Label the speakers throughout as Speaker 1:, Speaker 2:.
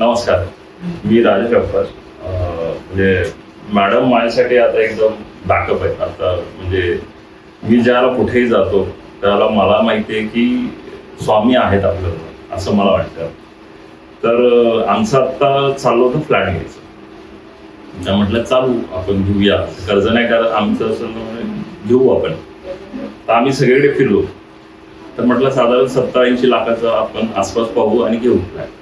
Speaker 1: नमस्कार. मी राजेश अप्पर म्हणजे मॅडम माझ्यासाठी आता एकदम बॅकअप आहेत. आता म्हणजे मी ज्याला कुठेही जातो त्याला मला माहिती आहे की स्वामी आहेत आपल्याला असं मला वाटतं. तर आमचं आत्ता चाललो होतं फ्लॅट घ्यायचं. तर म्हटलं चालू आपण घेऊया. कर्ज नाही करत आमचं असं म्हणजे घेऊ आपण. तर आम्ही सगळीकडे फिरलो. तर म्हटलं साधारण सत्तर ऐंशी लाखाचं आपण आसपास पाहू आणि घेऊ. फ्लॅट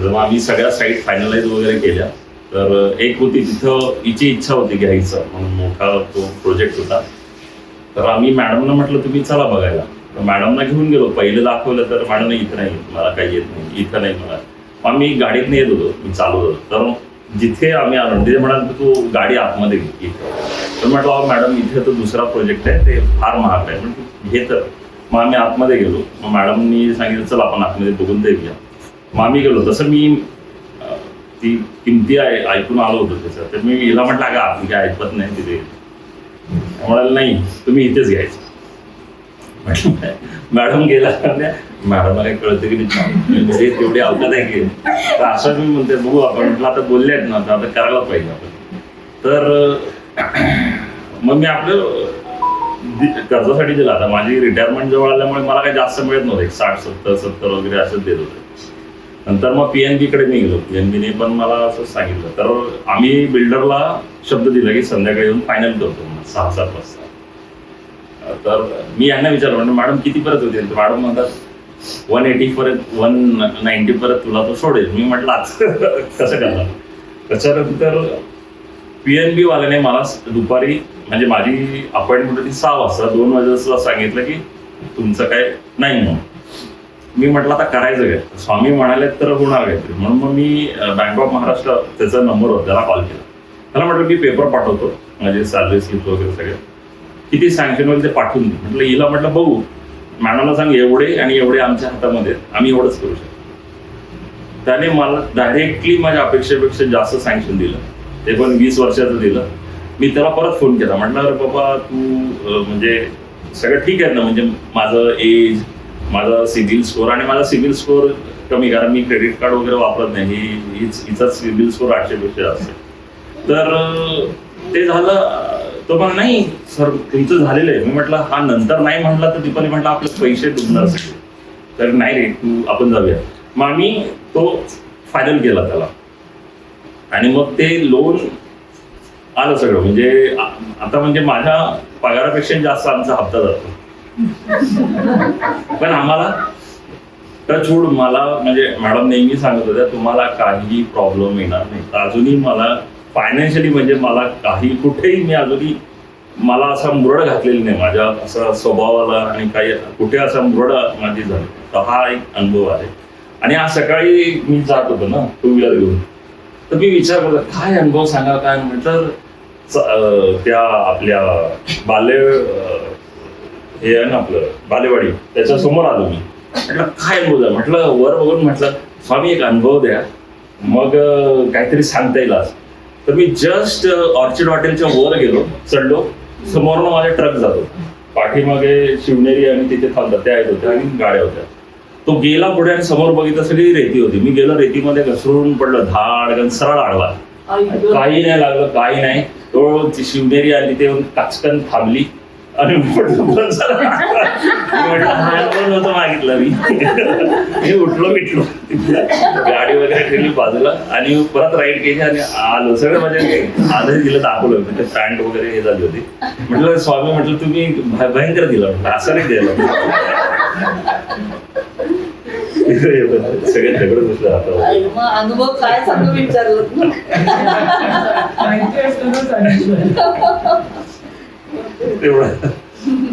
Speaker 1: जेव्हा आम्ही सगळ्या साईट फायनलाइज वगैरे केल्या तर एक होती तिथं हिची इच्छा होती घ्यायचं. म्हणून मोठा तो प्रोजेक्ट होता. तर आम्ही मॅडमना म्हटलं तुम्ही चला बघायला. तर मॅडमना घेऊन गेलो. पहिले दाखवलं तर मॅडम इथं नाही मला काही येत नाही. इथं नाही मला. मग आम्ही गाडीत येत होतो. मी चालवत होतो. तर जिथे आम्ही आलो तिथे म्हणाल तर तू गाडी आतमध्ये घे इथं तर म्हटलं अहो मॅडम इथे तर दुसरा प्रोजेक्ट आहे. ते फार महाग आहे. म्हणजे घे तर. मग आम्ही आतमध्ये गेलो. मग मॅडमनी सांगितलं चल आपण आतमध्ये बघून ते घेऊया मामी गेलो तसं मी ती किमती आहे ऐकून आलो होतो त्याचं. तर मी हिला म्हटलं का आपण काय ऐकत नाही तिथे. म्हणाल नाही तुम्ही इथेच घ्यायचं. म्हटलं, मॅडम गेला मॅडम काही कळतं की नाही. तेवढी अवघड आहे की तर असं मी म्हणते बघू आपण. म्हटलं आता बोलले आहेत ना तर आता करायला पाहिजे आपण. तर मग मी आपलं कर्जासाठी दिला. आता माझी रिटायरमेंट जवळ आल्यामुळे मला काही जास्त मिळत नव्हतं. एक साठ सत्तर सत्तर वगैरे असंच देत होतं. नंतर मग पी एन बीकडे मी गेलो पी एन बीने पण मला असं सांगितलं. तर आम्ही बिल्डरला शब्द दिला की संध्याकाळी येऊन फायनल करतो म्हणून सहा सात वाजता. तर मी यांना विचारलं म्हणजे मॅडम किती परत होते मॅडम म्हणतात वन एटी परत वन नाईन्टी परत तुला तो सोडेल. मी म्हटलं आज. कसं करणार. त्याच्यानंतर पी एन बी वाल्याने मला दुपारी म्हणजे माझी अपॉइंटमेंट होती सहा वाजता दोन वाजता सांगितलं की तुमचं काय नाही म्हणून. मी म्हटलं आता करायचं काय स्वामी म्हणाले तर होणार काहीतरी. म्हणून मग मी बँक ऑफ महाराष्ट्र त्याचा नंबर होता त्याला कॉल केला. त्याला म्हटलं मी पेपर पाठवतो म्हणजे सॅलरी स्लिप वगैरे सगळे. किती सँक्शन होईल ते पाठवून दे. म्हटलं हिला म्हटलं बघू. मॅडमला सांग एवढे आणि एवढे आमच्या हातामध्ये. आम्ही एवढंच करू शकतो. त्याने मला डायरेक्टली माझ्या अपेक्षेपेक्षा जास्त सँक्शन दिलं. ते पण वीस वर्षाचं दिलं. मी त्याला परत फोन केला. म्हटलं अरे बाबा तू म्हणजे सगळं ठीक आहे ना? म्हणजे माझं एज माझा सिबिल स्कोर आणि माझा सिबिल स्कोर कमी कारण मी क्रेडिट कार्ड वगैरे वापरत नाही. हीच हिचा सिबिल स्कोर आठशे पेक्षा असेल तर ते झालं तो पण नाही सर तुमचं झालेलं आहे. मी म्हटलं हा नंतर नाही म्हटलं तर दीपाली म्हटलं आपले पैसे डुबणार असेल तर नाही रे तू आपण जाऊया. मग आम्ही तो फायनल केला त्याला. आणि मग ते लोन आलं सगळं. म्हणजे आता म्हणजे माझ्या पगारापेक्षा जास्त आमचा हप्ता जातो. पण आम्हाला टचवूड मला म्हणजे मॅडम नेहमी सांगत होत्या तुम्हाला काही प्रॉब्लेम येणार नाही. अजूनही मला फायनान्शियली म्हणजे मला काही कुठेही मी अजूनही मला असा मुरड घातलेली नाही. माझ्या असा स्वभावाला आणि काही कुठे असा मुरड माझी झाली. तर हा एक अनुभव आहे. आणि आज सकाळी मी जात होतो ना टू व्हीलर घेऊन. तर मी विचार करतो काय अनुभव सांगा काय? म्हटलं तर त्या आपल्या बाल्य हे आहे ना आपलं बालेवाडी. त्याच्यासमोर आलो मी. म्हटलं काय आहे? म्हटलं वर बघून म्हटलं स्वामी एक अनुभव द्या. मग काहीतरी सांगता येईल आज. तर मी जस्ट ऑर्चिड हॉटेलच्या वर गेलो चढलो. समोरनं माझा ट्रक जातो. पाठीमागे शिवनेरी आणि तिथे थांबतात. त्या येत होत्या आणि गाड्या होत्या. तो गेला पुढे आणि समोर बघितलं सगळी रेती होती. मी गेलो रेतीमध्ये घसरून पडलं. धाड सरळ आडवा. काही नाही लागलं काही नाही. तो शिवनेरी आली ते काचकन थांबली. हा अनुभव नव्हता मागितला मी. मी उठलो मिटलो गाडी वगैरे ठेवली बाजूला आणि परत राईड केली आणि आलो. सगळं म्हणजे आजही तिला दाखवलं. म्हणजे पॅन्ट वगैरे हे झाली होती. म्हटलं स्वामी म्हटलं तुम्ही भ- भयंकर दिलं म्हटलं. असं नाही द्यायला सगळे झगडत बसले आता.
Speaker 2: अनुभव काय सांगू विचारलं?
Speaker 3: they
Speaker 1: were.